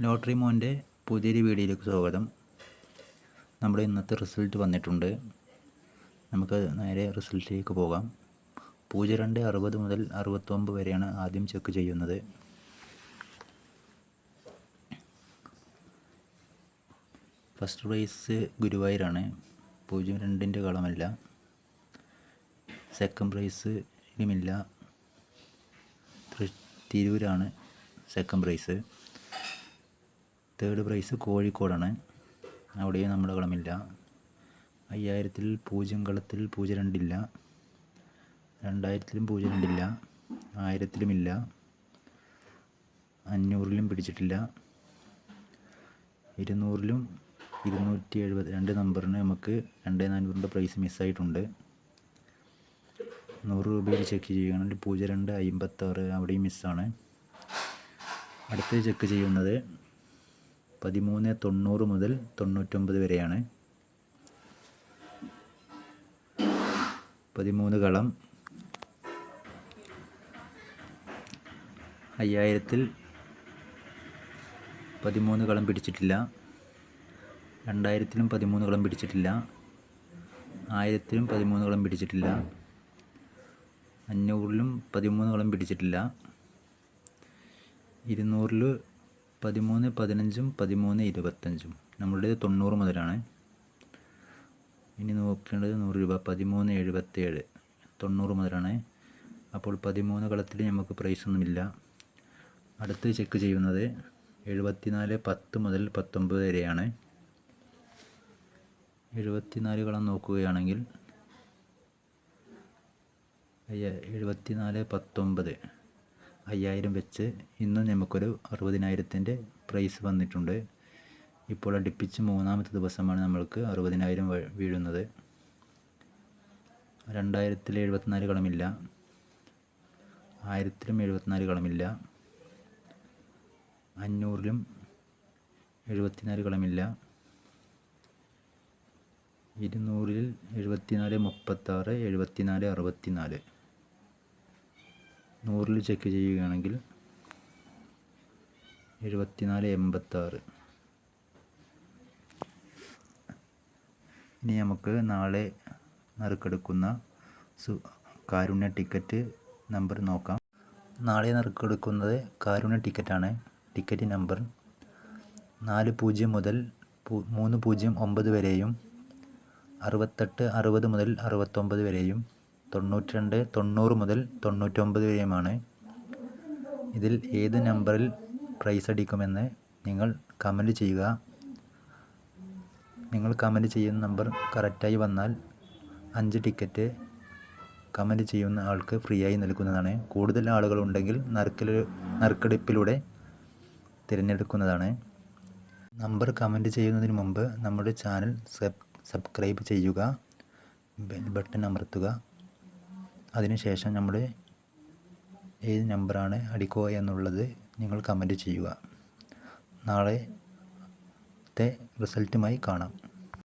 Lottery മോന്റെ പുതിയൊരു വീഡിയോയിലേക്ക് സ്വാഗതം. നമ്മുടെ ഇന്നത്തെ റിസൾട്ട് വന്നിട്ടുണ്ട്. നമുക്ക് നേരെ റിസൾട്ടിലേക്ക് പോകാം. പൂജ്യം രണ്ട് അറുപത് മുതൽ അറുപത്തൊമ്പത് വരെയാണ് ആദ്യം ചെക്ക് ചെയ്യുന്നത്. ഫസ്റ്റ് പ്രൈസ് ഗുരുവായൂരാണ്. പൂജ്യം രണ്ടിന്റെ കളമല്ല സെക്കൻഡ് പ്രൈസ് ഇനിയുമില്ല തൃ- തിരൂരാണ് സെക്കൻഡ് പ്രൈസ് തേർഡ് പ്രൈസ് കോഴിക്കോടാണ്. അവിടെയും നമ്മുടെ കളമില്ല. അയ്യായിരത്തിൽ പൂജ്യം കളത്തിൽ പൂജ്യം രണ്ടില്ല. രണ്ടായിരത്തിലും പൂജ്യം രണ്ടില്ല. ആയിരത്തിലുമില്ല. അഞ്ഞൂറിലും പിടിച്ചിട്ടില്ല. ഇരുന്നൂറിലും ഇരുന്നൂറ്റി എഴുപത് രണ്ട് നമ്പറിന് നമുക്ക് രണ്ട് നാനൂറിന്റെ പ്രൈസ് മിസ്സായിട്ടുണ്ട് നൂറ് രൂപയിൽ ചെക്ക് ചെയ്യുകയാണെങ്കിൽ പൂജ്യം രണ്ട് അമ്പത്താറ് അവിടെയും മിസ്സാണ് അടുത്ത് ചെക്ക് ചെയ്യുന്നത് പതിമൂന്ന് തൊണ്ണൂറ് മുതൽ തൊണ്ണൂറ്റൊമ്പത് വരെയാണ്. പതിമൂന്ന് കളം. അയ്യായിരത്തിൽ പതിമൂന്ന് കളം പിടിച്ചിട്ടില്ല. രണ്ടായിരത്തിലും പതിമൂന്ന് കളം പിടിച്ചിട്ടില്ല. ആയിരത്തിലും പതിമൂന്ന് കളം പിടിച്ചിട്ടില്ല. അഞ്ഞൂറിലും പതിമൂന്ന് കളം പിടിച്ചിട്ടില്ല. ഇരുന്നൂറിൽ പതിമൂന്ന് പതിനഞ്ചും പതിമൂന്ന് ഇരുപത്തഞ്ചും. നമ്മളുടേത് തൊണ്ണൂറ് മുതലാണ്. ഇനി നോക്കേണ്ടത് നൂറ് രൂപ. പതിമൂന്ന് എഴുപത്തേഴ്. തൊണ്ണൂറ് മുതലാണ്. അപ്പോൾ പതിമൂന്ന് കളത്തിൽ നമുക്ക് പ്രൈസ് ഒന്നുമില്ല അടുത്ത് ചെക്ക് ചെയ്യുന്നത് എഴുപത്തിനാല് പത്ത് മുതൽ പത്തൊമ്പത് വരെയാണ്. എഴുപത്തിനാല് കളം നോക്കുകയാണെങ്കിൽ അയ്യ- എഴുപത്തിനാല് പത്തൊമ്പത്. അയ്യായിരം വെച്ച് ഇന്നും നമുക്കൊരു അറുപതിനായിരത്തിന്റെ പ്രൈസ് വന്നിട്ടുണ്ട്. ഇപ്പോൾ അടുപ്പിച്ച് മൂന്നാമത്തെ ദിവസമാണ് നമ്മൾക്ക് അറുപതിനായിരം വീഴുന്നത്. രണ്ടായിരത്തിൽ എഴുപത്തിനാല് കളമില്ല ആയിരത്തിലും എഴുപത്തിനാല് കളമില്ല അഞ്ഞൂറിലും എഴുപത്തിനാല് കളമില്ല ഇരുന്നൂറിൽ എഴുപത്തിനാല് മുപ്പത്താറ് എഴുപത്തിനാല് അറുപത്തിനാല്. നൂറിൽ ചെക്ക് ചെയ്യുകയാണെങ്കിൽ എഴുപത്തിനാല് എൺപത്താറ്. ഇനി നമുക്ക് നാളെ നറുക്കെടുക്കുന്ന സു കാരുണ്യ ടിക്കറ്റ് നമ്പർ നോക്കാം. നാളെ നറുക്കെടുക്കുന്നത് കാരുണ്യ ടിക്കറ്റാണ് ടിക്കറ്റ് നമ്പർ നാല് പൂജ്യം മുതൽ മൂന്ന് പൂജ്യം ഒമ്പത് വരെയും അറുപത്തെട്ട് അറുപത് മുതൽ അറുപത്തൊമ്പത് വരെയും തൊണ്ണൂറ്റി രണ്ട് തൊണ്ണൂറ് മുതൽ തൊണ്ണൂറ്റൊമ്പത് വരെയുമാണ്. ഇതിൽ ഏത് നമ്പറിൽ പ്രൈസ് അടിക്കുമെന്ന് നിങ്ങൾ കമന്റ് ചെയ്യുക. നിങ്ങൾ കമന്റ് ചെയ്യുന്ന നമ്പർ കറക്റ്റായി വന്നാൽ അഞ്ച് ടിക്കറ്റ് കമന്റ് ചെയ്യുന്ന ആൾക്ക് ഫ്രീ ആയി നൽകുന്നതാണ്. കൂടുതൽ ആളുകളുണ്ടെങ്കിൽ നറുക്കൽ നറുക്കെടുപ്പിലൂടെ തിരഞ്ഞെടുക്കുന്നതാണ്. നമ്പർ കമന്റ് ചെയ്യുന്നതിന് മുമ്പ് നമ്മുടെ ചാനൽ സബ് സബ്സ്ക്രൈബ് ചെയ്യുക. ബെൽ ബട്ടൺ അമർത്തുക. അതിനുശേഷം നമ്മൾ ഏത് നമ്പറാണ് അടിക്കുക എന്നുള്ളത് നിങ്ങൾ കമന്റ് ചെയ്യുക. നാളത്തെ റിസൾട്ടുമായി കാണാം.